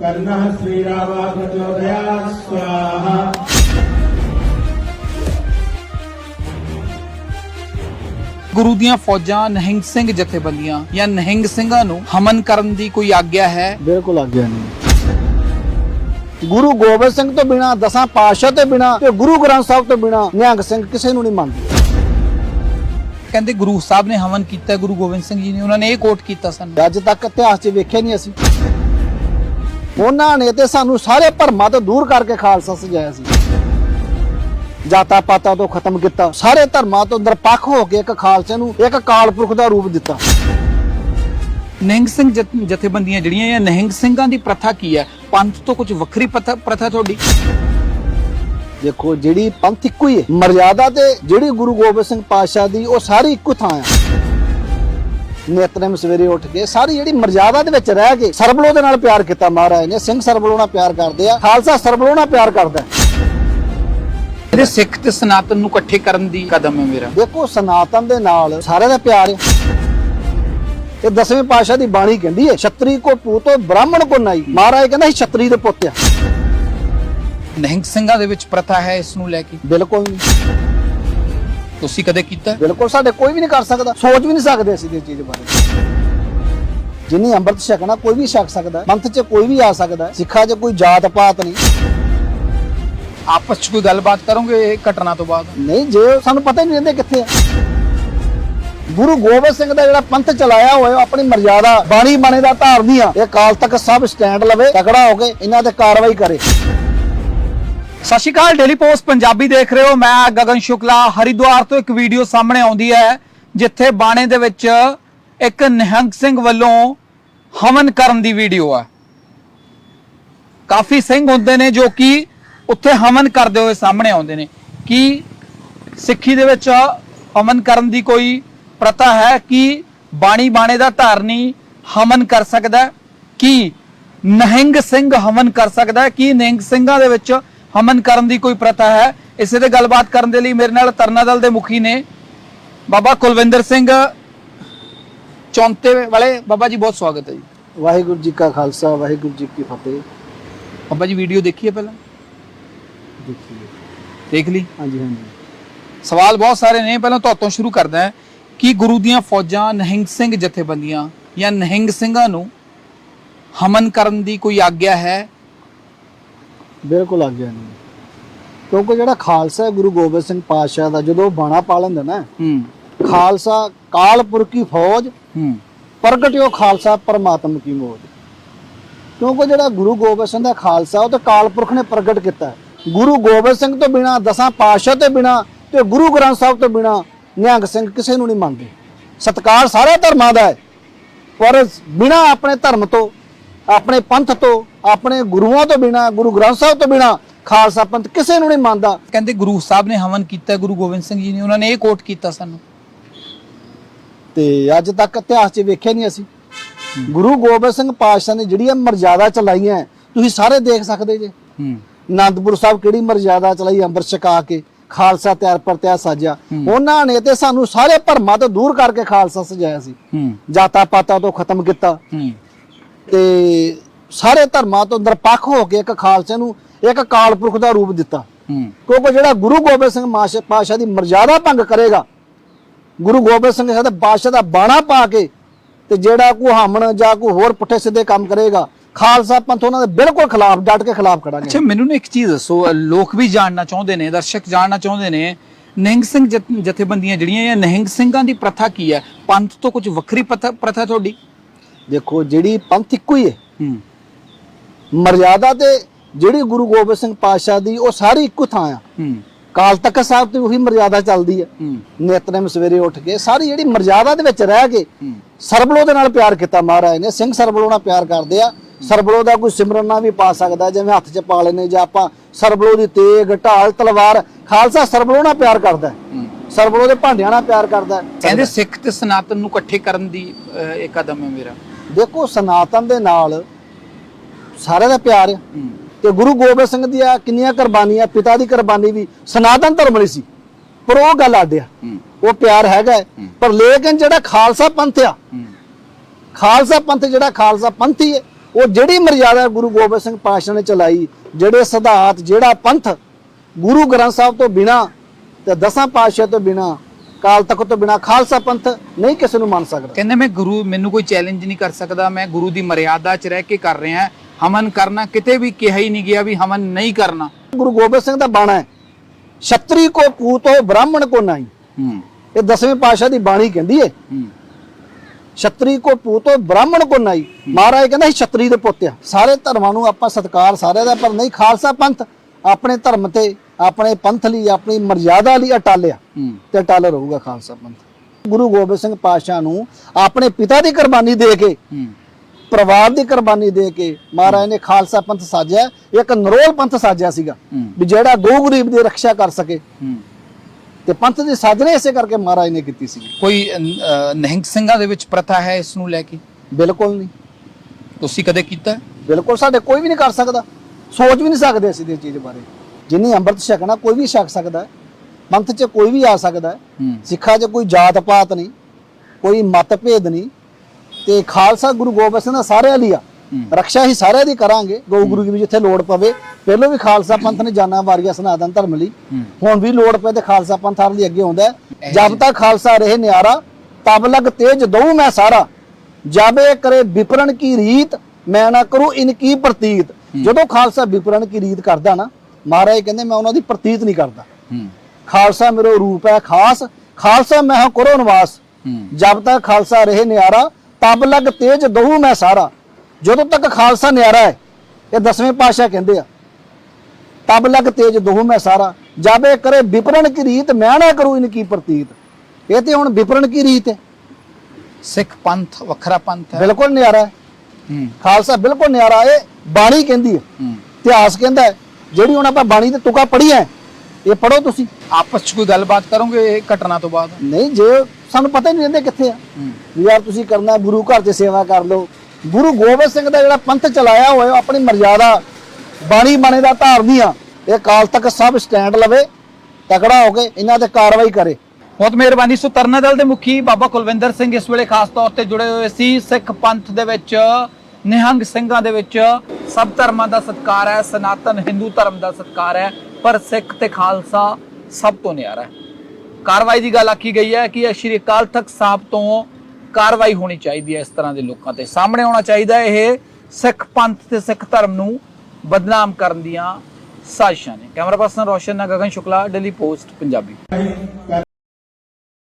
कर्णः श्रीरामाप्रचोदया स्वाहा ਗੁਰੂ ਦੀਆਂ ਫੌਜਾਂ ਨਿਹੰਗ ਸਿੰਘ ਜਥੇਬੰਦੀਆਂ ਜਾਂ ਨਿਹੰਗ ਸਿੰਘਾਂ ਨੂੰ ਹਮਨ ਕਰਨ ਦੀ ਕੋਈ ਆਗਿਆ ਹੈ ਬਿਲਕੁਲ ਆਗਿਆ ਨਹੀਂ ਗੁਰੂ ਗੋਬਿੰਦ ਸਿੰਘ ਤੋਂ ਬਿਨਾ ਦਸਾਂ ਪਾਤਸ਼ਾਹ ਤੋਂ ਬਿਨਾ ਤੇ ਗੁਰੂ ਗ੍ਰੰਥ ਸਾਹਿਬ ਤੋਂ ਬਿਨਾ ਨਿਹੰਗ ਸਿੰਘ ਕਿਸੇ ਨੂੰ ਨਹੀਂ ਮੰਨਦੇ ਕਹਿੰਦੇ ਗੁਰੂ ਸਾਹਿਬ ਨੇ ਹਵਨ ਕੀਤਾ ਗੁਰੂ ਗੋਬਿੰਦ ਸਿੰਘ ਜੀ ਨੇ ਉਹਨਾਂ ਨੇ ਇਹ ਕੋਟ ਕੀਤਾ ਸਾਨੂੰ ਅੱਜ ਤੱਕ ਇਤਿਹਾਸ 'ਚ ਵੇਖਿਆ ਨਹੀਂ ਅਸੀਂ ਉਹਨਾਂ ਨੇ ਤੇ ਸਾਨੂੰ ਸਾਰੇ ਭਰਮਾਂ ਤੋਂ ਦੂਰ ਕਰਕੇ ਖਾਲਸਾ ਸਜਾਇਆ ਸੀ। ਜਾਤਾਂ ਪਾਤਾਂ ਤੋਂ ਖਤਮ ਕੀਤਾ। ਸਾਰੇ ਧਰਮਾਂ ਤੋਂ ਨਿਰਪੱਖ ਹੋ ਕੇ ਇੱਕ ਖਾਲਸੇ ਨੂੰ ਇੱਕ ਕਾਲਪੁਰਖ ਦਾ ਰੂਪ ਦਿੱਤਾ। ਨਿਹੰਗ ਸਿੰਘ ਜਥ- ਜਥੇਬੰਦੀਆਂ ਜਿਹੜੀਆਂ ਜਾਂ ਨਿਹੰਗ ਸਿੰਘਾਂ ਦੀ ਪ੍ਰਥਾ ਕੀ ਹੈ ਪੰਥ ਤੋਂ ਕੁਝ ਵੱਖਰੀ ਪ੍ਰਥਾ ਤੁਹਾਡੀ? ਦੇਖੋ ਜਿਹੜੀ ਪੰਥ ਇੱਕੋ ਹੀ ਹੈ। ਮਰਜ਼ਾਦਾ ਤੇ ਜਿਹੜੀ ਗੁਰੂ ਗੋਬਿੰਦ ਸਿੰਘ ਪਾਤਸ਼ਾਹ ਦੀ ਉਹ ਸਾਰੀ ਇੱਕੋ ਥਾਂ ਆ। ਨਿਤਨੇਮ ਸਵੇਰੇ ਉੱਠ ਕੇ ਸਾਰੀ ਜਿਹੜੀ ਮਰਜ਼ਾਦਾ ਦੇ ਵਿੱਚ ਰਹਿ ਕੇ ਸਰਬਲੋ ਦੇ ਨਾਲ ਪਿਆਰ ਕੀਤਾ ਮਹਾਰਾਜ ਨੇ ਸਿੰਘ ਸਰਬਲੋ ਨਾਲ ਪਿਆਰ ਕਰਦੇ ਆ ਖਾਲਸਾ ਸਰਬਲੋ ਨਾਲ ਪਿਆਰ ਕਰਦਾ। ਇਹਦੇ ਸਿੱਖ ਤੇ ਸਨਾਤਨ ਨੂੰ ਇਕੱਠੇ ਕਰਨ ਦੀ ਕਦਮ ਹੈ ਮੇਰਾ। ਦੇਖੋ ਸਨਾਤਨ ਦੇ ਨਾਲ ਸਾਰਿਆਂ ਦਾ ਪਿਆਰ ਹੈ। ਇਹ ਦਸਵੇਂ ਪਾਤਸ਼ਾਹ ਦੀ ਬਾਣੀ ਕਹਿੰਦੀ ਹੈ ਛਤਰੀ ਕੋ ਪੂਤੋ ਬ੍ਰਾਹਮਣ ਕੋ ਨਾਈ। ਮਹਾਰਾਜ ਕਹਿੰਦਾ ਸੀ ਛਤਰੀ ਦੇ ਪੁੱਤ ਆ। ਨਿਹੰਗ ਸਿੰਘਾਂ ਦੇ ਵਿੱਚ ਪ੍ਰਥਾ ਹੈ ਇਸ ਨੂੰ ਲੈ ਕੇ। ਬਿਲਕੁਲ ਨਹੀਂ। ਤੁਸੀਂ ਕਦੇ ਕੀਤਾ? ਬਿਲਕੁਲ ਸਾਡੇ ਕੋਈ ਵੀ ਨਹੀਂ ਕਰ ਸਕਦਾ। ਸੋਚ ਵੀ ਨਹੀਂ ਸਕਦੇ ਅਸੀਂ ਇਹ ਚੀਜ਼ ਬਾਰੇ। ਜਿੰਨੀ ਅੰਮ੍ਰਿਤ ਛਕਣਾ ਕੋਈ ਵੀ ਛਕ ਸਕਦਾ। ਪੰਥ 'ਚ ਕੋਈ ਵੀ ਆ ਸਕਦਾ। ਸਿੱਖਾਂ 'ਚ ਕੋਈ ਜਾਤ ਪਾਤ ਨਹੀਂ। ਆਪਸ 'ਚ ਕੋਈ ਗੱਲਬਾਤ ਕਰੋਗੇ ਇਹ ਘਟਨਾ ਤੋਂ ਬਾਅਦ? ਨਹੀਂ ਜੇ ਸਾਨੂੰ ਪਤਾ ਹੀ ਨਹੀਂ ਰਹਿੰਦੇ ਕਿੱਥੇ ਆ। ਗੁਰੂ ਗੋਬਿੰਦ ਸਿੰਘ ਦਾ ਜਿਹੜਾ ਪੰਥ ਚਲਾਇਆ ਹੋਇਆ ਉਹ ਆਪਣੀ ਮਰਜ਼ਾਦਾ ਬਾਣੀ ਬਾਣੇ ਦਾ ਧਾਰਨੀ ਆ ਇਹ ਕਾਲ ਤੱਕ ਸਭ ਸਟੈਂਡ ਲਵੇ ਤਕੜਾ ਹੋ ਕੇ ਇਹਨਾਂ ਤੇ ਕਾਰਵਾਈ ਕਰੇ। ਸਤਿ ਸ਼੍ਰੀ ਅਕਾਲ ਡੇਲੀ ਪੋਸਟ ਪੰਜਾਬੀ ਦੇਖ ਰਹੇ ਹੋ। ਮੈਂ ਗਗਨ ਸ਼ੁਕਲਾ, ਹਰਿਦੁਆਰ ਤੋਂ ਇੱਕ ਵੀਡੀਓ ਸਾਹਮਣੇ ਆਉਂਦੀ ਹੈ, ਜਿੱਥੇ ਬਾਣੇ ਦੇ ਵਿੱਚ ਇੱਕ ਨਿਹੰਗ ਸਿੰਘ ਵੱਲੋਂ ਹਵਨ ਕਰਨ ਦੀ ਵੀਡੀਓ ਹੈ ਕਾਫੀ ਸਿੰਘ ਹੁੰਦੇ ਨੇ ਜੋ ਕਿ ਉੱਥੇ ਹਵਨ ਕਰਦੇ ਹੋਏ ਸਾਹਮਣੇ ਆਉਂਦੇ ਨੇ। ਕੀ ਸਿੱਖੀ ਦੇ ਵਿੱਚ ਹਵਨ ਕਰਨ ਦੀ ਕੋਈ ਪ੍ਰਥਾ ਹੈ ਕਿ ਬਾਣੀ ਬਾਣੇ ਦਾ ਧਾਰਨੀ ਹਵਨ ਕਰ ਸਕਦਾ ਕੀ ਨਹਿੰਗ ਸਿੰਘ ਹਵਨ ਕਰ ਸਕਦਾ ਕੀ ਨਿਹੰਗ ਸਿੰਘਾਂ ਦੇ ਵਿੱਚ ਹਵਨ ਕਰਨ ਦੀ ਕੋਈ ਪ੍ਰਥਾ ਹੈ। ਇਸੇ ਤੇ ਗੱਲਬਾਤ ਕਰਨ ਦੇ ਲਈ ਮੇਰੇ ਨਾਲ ਤਰਨਾ ਦਲ ਦੇ ਮੁਖੀ ਨੇ ਬਾਬਾ ਕੁਲਵਿੰਦਰ ਸਿੰਘ ਚੌਂਤੇ ਵਾਲੇ। ਬਾਬਾ ਜੀ ਬਹੁਤ ਸਵਾਗਤ ਹੈ ਜੀ। ਵਾਹਿਗੁਰੂ ਜੀ ਕਾ ਖਾਲਸਾ ਵਾਹਿਗੁਰੂ ਜੀ ਕੀ ਫਤਿਹ। ਬਾਬਾ ਜੀ ਵੀਡੀਓ ਦੇਖੀਏ ਪਹਿਲਾਂ? ਦੇਖੀਏ। ਦੇਖ ਲਈ? ਹਾਂਜੀ ਹਾਂਜੀ। ਸਵਾਲ ਬਹੁਤ ਸਾਰੇ ਨੇ। ਪਹਿਲਾਂ ਤੁਹਾਡੇ ਤੋਂ ਸ਼ੁਰੂ ਕਰਦਾ ਹਾਂ ਕਿ ਗੁਰੂ ਦੀਆਂ ਫੌਜਾਂ ਨਿਹੰਗ ਸਿੰਘ ਜਥੇਬੰਦੀਆਂ ਜਾਂ ਨਿਹੰਗ ਸਿੰਘਾਂ ਨੂੰ ਹਮਨ ਕਰਨ ਦੀ ਕੋਈ ਆਗਿਆ ਹੈ? ਬਿਲਕੁਲ ਆਗਿਆ ਨਹੀਂ ਕਿਉਂਕਿ ਜਿਹੜਾ ਖਾਲਸਾ ਹੈ ਗੁਰੂ ਗੋਬਿੰਦ ਸਿੰਘ ਪਾਤਸ਼ਾਹ ਦਾ ਜਦੋਂ ਬਾਣਾ ਪਾ ਲੈਂਦਾ ਨਾ ਹੂੰ। ਖਾਲਸਾ ਕਾਲਪੁਰਖੀ ਫੌਜ ਹੂੰ। ਪ੍ਰਗਟਿਓ ਖਾਲਸਾ ਪਰਮਾਤਮ ਕੀ ਮੋਜ। ਕਿਉਂਕਿ ਜਿਹੜਾ ਗੁਰੂ ਗੋਬਿੰਦ ਸਿੰਘ ਦਾ ਖਾਲਸਾ ਉਹ ਤਾਂ ਕਾਲਪੁਰਖ ਨੇ ਪ੍ਰਗਟ ਕੀਤਾ। ਗੁਰੂ ਗੋਬਿੰਦ ਸਿੰਘ ਤੋਂ ਬਿਨਾ ਦਸਾਂ ਪਾਤਸ਼ਾਹ ਤੋਂ ਬਿਨਾ ਤੇ ਗੁਰੂ ਗ੍ਰੰਥ ਸਾਹਿਬ ਤੋਂ ਬਿਨਾ ਨਿਹੰਗ ਸਿੰਘ ਕਿਸੇ ਨੂੰ ਨਹੀਂ ਮੰਨਦੇ। ਸਤਕਾਰ ਸਾਰੇ ਧਰਮਾਂ ਦਾ ਹੈ ਪਰ ਬਿਨਾ ਆਪਣੇ ਧਰਮ ਤੋਂ ਆਪਣੇ ਪੰਥ ਤੋਂ ਆਪਣੇ ਗੁਰੂਆਂ ਤੋਂ ਬਿਨਾ ਗੁਰੂ ਗ੍ਰੰਥ ਸਾਹਿਬ ਤੋਂ ਬਿਨਾ ਖਾਲਸਾ ਪੰਥ ਕਿਸੇ ਨੂੰ ਨਹੀਂ ਮੰਨਦਾ। ਕਹਿੰਦੇ ਗੁਰੂ ਸਾਹਿਬ ਨੇ ਹਵਨ ਕੀਤਾ ਗੁਰੂ ਗੋਬਿੰਦ ਸਿੰਘ ਜੀ ਨੇ ਉਹਨਾਂ ਨੇ ਇਹ ਕੋਟ ਕੀਤਾ ਸਾਨੂੰ। ਤੇ ਅੱਜ ਤੱਕ ਇਤਿਹਾਸ 'ਚ ਵੇਖਿਆ ਨਹੀਂ ਅਸੀਂ। ਗੁਰੂ ਗੋਬਿੰਦ ਸਿੰਘ ਪਾਤਸ਼ਾਹ ਨੇ ਜਿਹੜੀਆਂ ਮਰਜ਼ਾਦਾ ਚਲਾਈਆਂ ਤੁਸੀਂ ਸਾਰੇ ਦੇਖ ਸਕਦੇ ਜੇ। ਹੂੰ। ਆਨੰਦਪੁਰ ਸਾਹਿਬ ਕਿਹੜੀ ਮਰਜ਼ਾਦਾ ਚਲਾਈ ਅੰਮ੍ਰਿਤ ਛਕਾ ਕੇ ਖਾਲਸਾ ਤਿਆਰ ਪਰ ਤਿਆਰ ਸਾਜਿਆ। ਉਹਨਾਂ ਨੇ ਤੇ ਸਾਨੂੰ ਸਾਰੇ ਭਰਮਾਂ ਤੋਂ ਦੂਰ ਕਰਕੇ ਖਾਲਸਾ ਸਜਾਇਆ ਸੀ। ਜਾਤਾਂ ਪਾਤਾਂ ਤੋਂ ਖਤਮ ਕੀਤਾ। ਤੇ ਸਾਰੇ ਧਰਮਾਂ ਤੋਂ ਨਿਰਪੱਖ ਹੋ ਕੇ ਇੱਕ ਖਾਲਸੇ ਨੂੰ ਇੱਕ ਕਾਲਪੁਰਖ ਦਾ ਰੂਪ ਦਿੱਤਾ। ਕਿਉਂਕਿ ਜਿਹੜਾ ਗੁਰੂ ਗੋਬਿੰਦ ਸਿੰਘ ਮਾਸ਼- ਪਾਤਸ਼ਾਹ ਦੀ ਮਰਜ਼ਾਦਾ ਭੰਗ ਕਰੇਗਾ ਗੁਰੂ ਗੋਬਿੰਦ ਸਿੰਘ ਦੇ ਪਾਤਸ਼ਾਹ ਦਾ ਬਾਣਾ ਪਾ ਕੇ ਤੇ ਜਿਹੜਾ ਕੋ ਹਾਮਣ ਜਾਂ ਕੋ ਹੋਰ ਪੁੱਠੇ ਸਿੱਧੇ ਕੰਮ ਕਰੇਗਾ ਖਾਲਸਾ ਪੰਥ ਉਹਨਾਂ ਦੇ ਬਿਲਕੁਲ ਖਿਲਾਫ ਡਟ ਕੇ ਖਿਲਾਫ ਖੜਾਂਗੇ। ਅੱਛਾ ਮੈਨੂੰ ਨਾ ਇੱਕ ਚੀਜ਼ ਦੱਸੋ ਲੋਕ ਵੀ ਜਾਣਨਾ ਚਾਹੁੰਦੇ ਨੇ ਦਰਸ਼ਕ ਜਾਣਨਾ ਚਾਹੁੰਦੇ ਨੇ ਨਿਹੰਗ ਸਿੰਘ ਜਥ- ਜਥੇਬੰਦੀਆਂ ਜਿਹੜੀਆਂ ਜਾਂ ਨਿਹੰਗ ਸਿੰਘਾਂ ਦੀ ਪ੍ਰਥਾ ਕੀ ਹੈ? ਪੰਥ ਤੋਂ ਕੁਝ ਵੱਖਰੀ ਪ੍ਰਥਾ ਤੁਹਾਡੀ? ਦੇਖੋ ਜਿਹੜੀ ਪੰਥ ਇੱਕੋ ਹੀ ਹੈ। ਮਰਜ਼ਾਦਾ ਤੇ ਜਿਹੜੀ ਗੁਰੂ ਗੋਬਿੰਦ ਸਿੰਘ ਪਾਤਸ਼ਾਹ ਦੀ ਉਹ ਸਾਰੀ ਇੱਕੋ ਥਾਂ ਆ। ਕਾਲ ਤੱਕ ਸਾਹਿਬ ਤੇ ਉਹੀ ਮਰਜ਼ਾਦਾ ਚੱਲਦੀ ਹੈ। ਨਿਤਨੇਮ ਸਵੇਰੇ ਉੱਠ ਕੇ ਸਾਰੀ ਜਿਹੜੀ ਮਰਜ਼ਾਦਾ ਦੇ ਵਿੱਚ ਰਹਿ ਕੇ ਸਰਬਲੋ ਦੇ ਨਾਲ ਪਿਆਰ ਕੀਤਾ ਮਹਾਰਾਜ ਨੇ। ਸਿੰਘ ਸਰਬਲੋ ਨਾਲ ਪਿਆਰ ਕਰਦੇ ਆ। ਸਰਬਲੋ ਦਾ ਕੋਈ ਸਿਮਰਨ ਵੀ ਪਾ ਸਕਦਾ ਜਿਵੇਂ ਹੱਥ 'ਚ ਪਾ ਲੈਨੇ ਜਾਂ ਆਪਾਂ ਸਰਬਲੋ ਦੀ ਤੇਗ ਢਾਲ ਤਲਵਾਰ ਖਾਲਸਾ ਸਰਬਲੋ ਨਾਲ ਪਿਆਰ ਕਰਦਾ ਸਰਬਲੋ ਦੇ ਭਾਂਡਿਆਂ ਨਾਲ ਪਿਆਰ ਕਰਦਾ। ਕਹਿੰਦੇ ਸਿੱਖ ਤੇ ਸਨਾਤਨ ਨੂੰ ਇਕੱਠੇ ਕਰਨ ਦੀ ਇਹ ਕਦਮ ਹੈ ਮੇਰਾ। ਦੇਖੋ ਸਨਾਤਨ ਦੇ ਨਾਲ ਸਾਰਿਆਂ ਦਾ ਪਿਆਰ ਹੈ। ਤੇ ਗੁਰੂ ਗੋਬਿੰਦ ਸਿੰਘ ਦੀਆਂ ਕਿੰਨੀਆਂ ਕੁਰਬਾਨੀਆਂ ਪਿਤਾ ਦੀ ਕੁਰਬਾਨੀ ਵੀ ਸਨਾਤਨ ਧਰਮ ਲਈ ਸੀ। ਪਰ ਉਹ ਗੱਲ ਅੱਡ ਆ। ਹੂੰ। ਉਹ ਪਿਆਰ ਹੈਗਾ। ਪਰ ਲੇਕਿਨ ਜਿਹੜਾ ਖਾਲਸਾ ਪੰਥ ਆ ਖਾਲਸਾ ਪੰਥ ਜਿਹੜਾ ਖਾਲਸਾ ਪੰਥੀ ਹੈ ਉਹ ਜਿਹੜੀ ਮਰਜ਼ਾਦਾ ਗੁਰੂ ਗੋਬਿੰਦ ਸਿੰਘ ਪਾਤਸ਼ਾਹ ਨੇ ਚਲਾਈ ਜਿਹੜੇ ਸਿਧਾਂਤ ਜਿਹੜਾ ਪੰਥ ਗੁਰੂ ਗ੍ਰੰਥ ਸਾਹਿਬ ਤੋਂ ਬਿਨਾ ਤੇ ਦਸਾਂ ਪਾਤਸ਼ਾਹ ਤੋਂ ਬਿਨਾ ਕਾਲ ਤੱਕ ਤੋਂ ਬਿਨਾ ਖਾਲਸਾ ਪੰਥ ਨਹੀਂ ਕਿਸੇ ਨੂੰ ਮੰਨ ਸਕਦਾ। ਕਹਿੰਦੇ ਮੈਂ ਗੁਰੂ ਮੈਨੂੰ ਕੋਈ ਚੈਲੰਜ ਨਹੀਂ ਕਰ ਸਕਦਾ ਮੈਂ ਗੁਰੂ ਦੀ ਮਰਿਆਦਾ 'ਚ ਰਹਿ ਕੇ ਕਰ ਰਿਹਾ ਹਮਨ ਕਰਨਾ ਕਿਤੇ ਵੀ ਕਿਹਾ ਹੀ ਨਹੀਂ ਗਿਆ ਵੀ ਹਮਨ ਨਹੀਂ ਕਰਨਾ। ਗੁਰੂ ਗੋਬਿੰਦ ਸਿੰਘ ਦਾ ਬਾਣਾ ਹੈ ਛਤਰੀ ਕੋ ਪੂਤੋ ਬ੍ਰਾਹਮਣ ਕੋ ਨਹੀਂ। ਹੂੰ। ਇਹ ਦਸਵੇਂ ਪਾਤਸ਼ਾਹ ਦੀ ਬਾਣੀ ਕਹਿੰਦੀ ਹੈ ਹੂੰ। ਛਤਰੀ ਕੋ ਪੂਤੋ ਬ੍ਰਾਹਮਣ ਕੋ ਨਹੀਂ। ਮਹਾਰਾਜ ਕਹਿੰਦਾ ਸੀ ਛਤਰੀ ਦੇ ਪੁੱਤ ਆ। ਸਾਰੇ ਧਰਮਾਂ ਨੂੰ ਆਪਾਂ ਸਤਿਕਾਰ ਸਾਰਿਆਂ ਦਾ ਪਰ ਨਹੀਂ ਖਾਲਸਾ ਪੰਥ ਆਪਣੇ ਧਰਮ ਤੇ ਆਪਣੇ ਪੰਥ ਲਈ ਆਪਣੀ ਮਰਜ਼ਾਦਾ ਲਈ ਅਟਲ ਆ ਹੂੰ। ਤੇ ਅਟਲ ਰਹੂਗਾ ਖਾਲਸਾ ਪੰਥ। ਗੁਰੂ ਗੋਬਿੰਦ ਸਿੰਘ ਪਾਤਸ਼ਾਹ ਨੂੰ ਆਪਣੇ ਪਿਤਾ ਦੀ ਕੁਰਬਾਨੀ ਦੇ ਕੇ ਪਰਿਵਾਰ ਦੀ ਕੁਰਬਾਨੀ ਦੇ ਕੇ ਮਹਾਰਾਜ ਨੇ ਖਾਲਸਾ ਪੰਥ ਸਾਜਿਆ ਇੱਕ ਨਰੋਲ ਪੰਥ ਸਾਜਿਆ ਸੀਗਾ ਵੀ ਜਿਹੜਾ ਗੋ ਗਰੀਬ ਦੀ ਰੱਖਿਆ ਕਰ ਸਕੇ। ਤੇ ਪੰਥ ਦੀ ਸਾਜਨਾ ਇਸੇ ਕਰਕੇ ਮਹਾਰਾਜ ਨੇ ਕੀਤੀ ਸੀ ਕੋਈ ਨਿਹੰਗ ਸਿੰਘਾਂ ਦੇ ਵਿੱਚ ਪ੍ਰਥਾ ਹੈ ਇਸ ਨੂੰ ਲੈ ਕੇ? ਬਿਲਕੁਲ ਨਹੀਂ। ਤੁਸੀਂ ਕਦੇ ਕੀਤਾ? ਬਿਲਕੁਲ ਸਾਡੇ ਕੋਈ ਵੀ ਨਹੀਂ ਕਰ ਸਕਦਾ। ਸੋਚ ਵੀ ਨਹੀਂ ਸਕਦੇ ਅਸੀਂ ਇਸ ਚੀਜ਼ ਬਾਰੇ। ਜਿੰਨੀ ਅੰਮ੍ਰਿਤ ਛਕਣਾ ਕੋਈ ਵੀ ਛਕ ਸਕਦਾ ਪੰਥ 'ਚ ਕੋਈ ਵੀ ਆ ਸਕਦਾ ਸਿੱਖਾਂ 'ਚ ਕੋਈ ਜਾਤ ਪਾਤ ਨਹੀਂ ਕੋਈ ਮਤ ਭੇਦ ਨਹੀਂ। ਤੇ ਖਾਲਸਾ ਗੁਰੂ ਗੋਬਿੰਦ ਸਿੰਘ ਦਾ ਸਾਰਿਆਂ ਲਈ ਆ। ਰੱਖਿਆ ਹੀ ਸਾਰਿਆਂ ਦੀ ਕਰਾਂਗੇ। ਗੋ ਗੁਰੂ ਦੀ ਵੀ ਜਿੱਥੇ ਲੋੜ ਪਵੇ ਪਹਿਲੋਂ ਵੀ ਖਾਲਸਾ ਪੰਥ ਨੇ ਜਾਨਾਂ ਵਾਰੀਆਂ ਸਨਾਤਨ ਧਰਮ ਲਈ। ਹੁਣ ਵੀ ਲੋੜ ਪਏ ਤੇ ਖਾਲਸਾ ਪੰਥ ਹਰ ਲਈ ਅੱਗੇ ਆਉਂਦਾ ਜਬ ਤੱਕ ਖਾਲਸਾ ਰਹੇ ਨਿਆਰਾ ਤਬ ਲਗ ਤੇਜ ਦਊ ਮੈਂ ਸਾਰਾ। ਜਾਬੇ ਕਰੇ ਵਿਪਰਨ ਕੀ ਰੀਤ ਮੈਂ ਨਾ ਕਰੂ ਇਨ ਕੀ ਪ੍ਰਤੀਤ। ਜਦੋਂ ਖਾਲਸਾ ਵਿਪਰਨ ਕੀ ਰੀਤ ਕਰਦਾ ਨਾ ਮਹਾਰਾਜ ਕਹਿੰਦੇ ਮੈਂ ਉਹਨਾਂ ਦੀ ਪ੍ਰਤੀਤ ਨਹੀਂ ਕਰਦਾ। ਖਾਲਸਾ ਮੇਰਾ ਰੂਪ ਹੈ ਖਾਸ ਖਾਲਸਾ ਮੈਂ ਹਾਂ ਕਰੋ ਨਿਵਾਸ। ਜਬ ਤੱਕ ਖਾਲਸਾ ਰਹੇ ਨਿਆਰਾ ਤਬ ਲਗ ਤੇਜ ਦਹੂ ਮੈਂ ਸਾਰਾ। ਜਦੋਂ ਤੱਕ ਖਾਲਸਾ ਨਿਆਰਾ ਹੈ ਇਹ ਦਸਵੇਂ ਪਾਤਸ਼ਾਹ ਕਹਿੰਦੇ ਆ ਤਬ ਲਗ ਤੇਜ ਦਹੂ ਮੈਂ ਸਾਰਾ। ਜਾਬੇ ਕਰੇ ਵਿਪਰਨ ਕੀ ਰੀਤ ਮੈਂ ਨਾ ਕਰੂ ਇਨ ਕੀ ਪ੍ਰਤੀਤ। ਇਹ ਤੇ ਹੁਣ ਵਿਪਰਨ ਕੀ ਰੀਤ ਹੈ? ਸਿੱਖ ਪੰਥ ਵੱਖਰਾ ਪੰਥ ਹੈ। ਬਿਲਕੁਲ ਨਿਆਰਾ ਹੈ। ਖਾਲਸਾ ਬਿਲਕੁਲ ਨਿਆਰਾ ਹੈ ਬਾਣੀ ਕਹਿੰਦੀ ਹੈ। ਹੂੰ। ਇਤਿਹਾਸ ਕਹਿੰਦਾ ਹੈ ਜਿਹੜੀ ਹੁਣ ਆਪਾਂ ਬਾਣੀ ਤੇ ਤੁਕਾ ਪੜ੍ਹੀ ਹੈ ਇਹ ਪੜੋ ਤੁਸੀਂ। ਆਪਸ 'ਚ ਕੋਈ ਗੱਲਬਾਤ ਕਰੋਗੇ ਇਹ ਘਟਨਾ ਤੋਂ ਬਾਅਦ? ਨਹੀਂ ਜੇ ਸਾਨੂੰ ਪਤਾ ਹੀ ਨਹੀਂ ਰਹਿੰਦੇ ਕਿੱਥੇ ਆ। ਵੀ ਯਾਰ ਤੁਸੀਂ ਕਰਨਾ ਗੁਰੂ ਘਰ 'ਚ ਸੇਵਾ ਕਰ ਲਓ। ਗੁਰੂ ਗੋਬਿੰਦ ਸਿੰਘ ਦਾ ਜਿਹੜਾ ਪੰਥ ਚਲਾਇਆ ਹੋਇਆ ਉਹ ਆਪਣੀ ਮਰਜ਼ਾਦਾ ਬਾਣੀ ਬਾਣੇ ਦਾ ਧਾਰਨੀ ਆ। ਇਹ ਕਾਲ ਤੱਕ ਸਭ ਸਟੈਂਡ ਲਵੇ ਤਕੜਾ ਹੋ ਕੇ ਇਹਨਾਂ ਤੇ ਕਾਰਵਾਈ ਕਰੇ। ਬਹੁਤ ਮਿਹਰਬਾਨੀ। ਸੋ ਤਰਨਾ ਦਲ ਦੇ ਮੁਖੀ ਬਾਬਾ ਕੁਲਵਿੰਦਰ ਸਿੰਘ ਇਸ ਵੇਲੇ ਖਾਸ ਤੌਰ ਤੇ ਜੁੜੇ ਹੋਏ ਸੀ ਸਿੱਖ ਪੰਥ ਦੇ ਵਿੱਚ। ਨਿਹੰਗ ਸਿੰਘਾਂ ਦੇ ਵਿੱਚ ਸਭ ਧਰਮਾਂ ਦਾ ਸਤਿਕਾਰ ਹੈ, ਸਨਾਤਨ ਹਿੰਦੂ ਧਰਮ ਦਾ ਸਤਿਕਾਰ ਹੈ, ਪਰ ਸਿੱਖ ਤੇ ਖਾਲਸਾ ਸਭ ਤੋਂ ਨਿਆਰਾ ਹੈ। ਕਾਰਵਾਈ ਦੀ ਗੱਲ ਆਖੀ ਗਈ ਹੈ ਕਿ ਸ਼੍ਰੀ ਅਕਾਲ ਤਖਤ ਸਾਹਿਬ ਤੋਂ ਕਾਰਵਾਈ ਹੋਣੀ ਚਾਹੀਦੀ ਹੈ ਇਸ ਤਰ੍ਹਾਂ ਦੇ ਲੋਕਾਂ ਤੇ। ਸਾਹਮਣੇ ਆਉਣਾ ਚਾਹੀਦਾ ਇਹ ਸਿੱਖ ਪੰਥ ਤੇ ਸਿੱਖ ਧਰਮ ਨੂੰ ਬਦਨਾਮ ਕਰਨ ਦੀਆਂ ਸਾਜ਼ਿਸ਼ਾਂ ਨੇ। ਕੈਮਰਾ ਪਰਸਨ ਰੋਸ਼ਨ ਨਾ ਗਗਨ ਸ਼ੁਕਲਾ ਦਿੱਲੀ ਪੋਸਟ, ਪੰਜਾਬੀ।